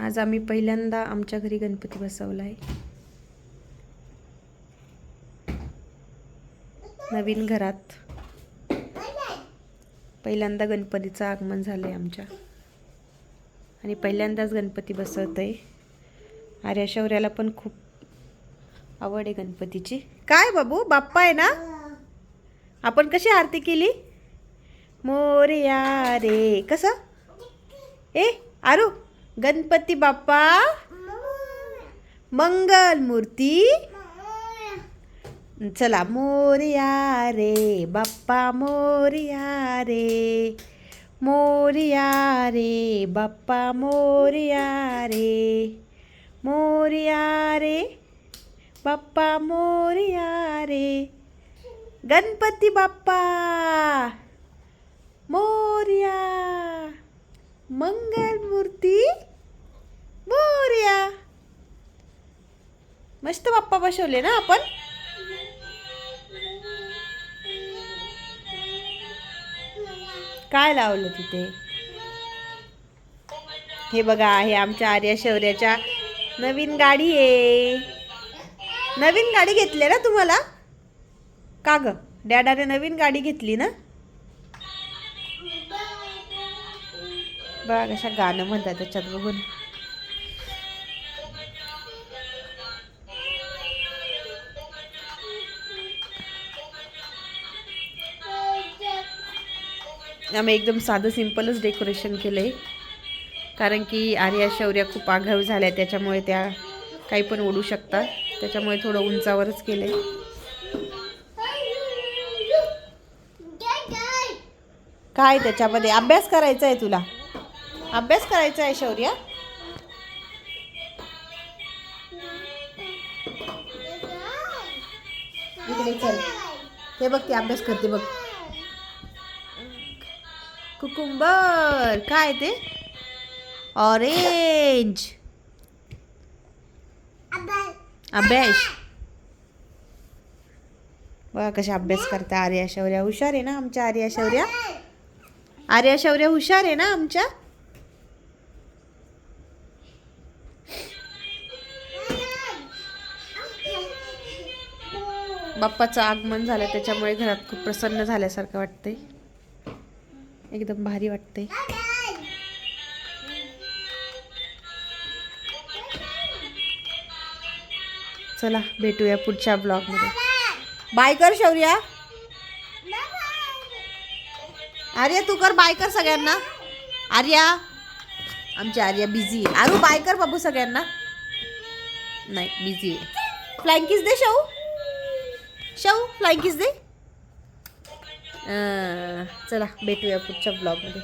आज आम्ही पहिल्यांदा आमच्या घरी गणपती बसवला आहे. नवीन घरात पहिल्यांदा गणपतीचं आगमन झालं आहे आमच्या. आणि पहिल्यांदाच गणपती बसवत आहे आर्या शौर्याला पण खूप आवड आहे गणपतीची. काय बाबू? बाप्पा आहे ना? आपण कशी आरती केली? मोरया रे. कसं? ए आरू? गणपती बाप्पा? मंगल मूर्ती चला मोरिया रे बाप्पा मोरिया रे. मोरिया रे बाप्पा मोरिया रे. मोरिया रे बाप्पा मोरिया रे. गणपती बाप्पा मोरिया मंगलमूर्ती बोर्या. मस्त बाप्पा बसवले ना आपण? काय लावलं तिथे? हे बघा आहे आमच्या आर्या शौर्याच्या नवीन गाडी आहे. नवीन गाडी घेतली ना तुम्हाला? का ग? डॅडाने नवीन गाडी घेतली ना? बघा कशा गाणं म्हणतात त्याच्यात बघून. आम्ही एकदम साधं सिंपलच डेकोरेशन केलं आहे कारण की आर्या शौर्या खूप आघाव झाल्या त्याच्यामुळे त्या काही पण ओढू शकतात. त्याच्यामुळे थोडं उंचावरच केलं आहे काय त्याच्यामध्ये? अभ्यास करायचा आहे तुला. अभ्यास करायचा आहे शौर्य? इकडे चल. हे बघ ती अभ्यास करते बघ. कुकुंबर काय ते? ऑरेंज. अभ्यास. बघा कशा अभ्यास करता आर्या शौर्या. हुशार आहे ना आमच्या आर्या शौर्या? आर्या शौर्य हुशार आहे ना आमच्या? बाप्पाचं आगमन झालं त्याच्यामुळे घरात खूप प्रसन्न झाल्यासारखं वाटतंय. एकदम भारी वाटतंय. चला भेटूया पुढच्या ब्लॉगमध्ये. बाय कर शौर्या. आर्या तू कर बाय कर सगळ्यांना. आर्या. आमची आर्या बिझी आहे. आरू बाय कर बाबू सगळ्यांना. नाही बिझी आहे. फ्लँकीज दे शाऊ शाहू फ्लाइंग किस दे चला भेटूया पुढच्या ब्लॉगमध्ये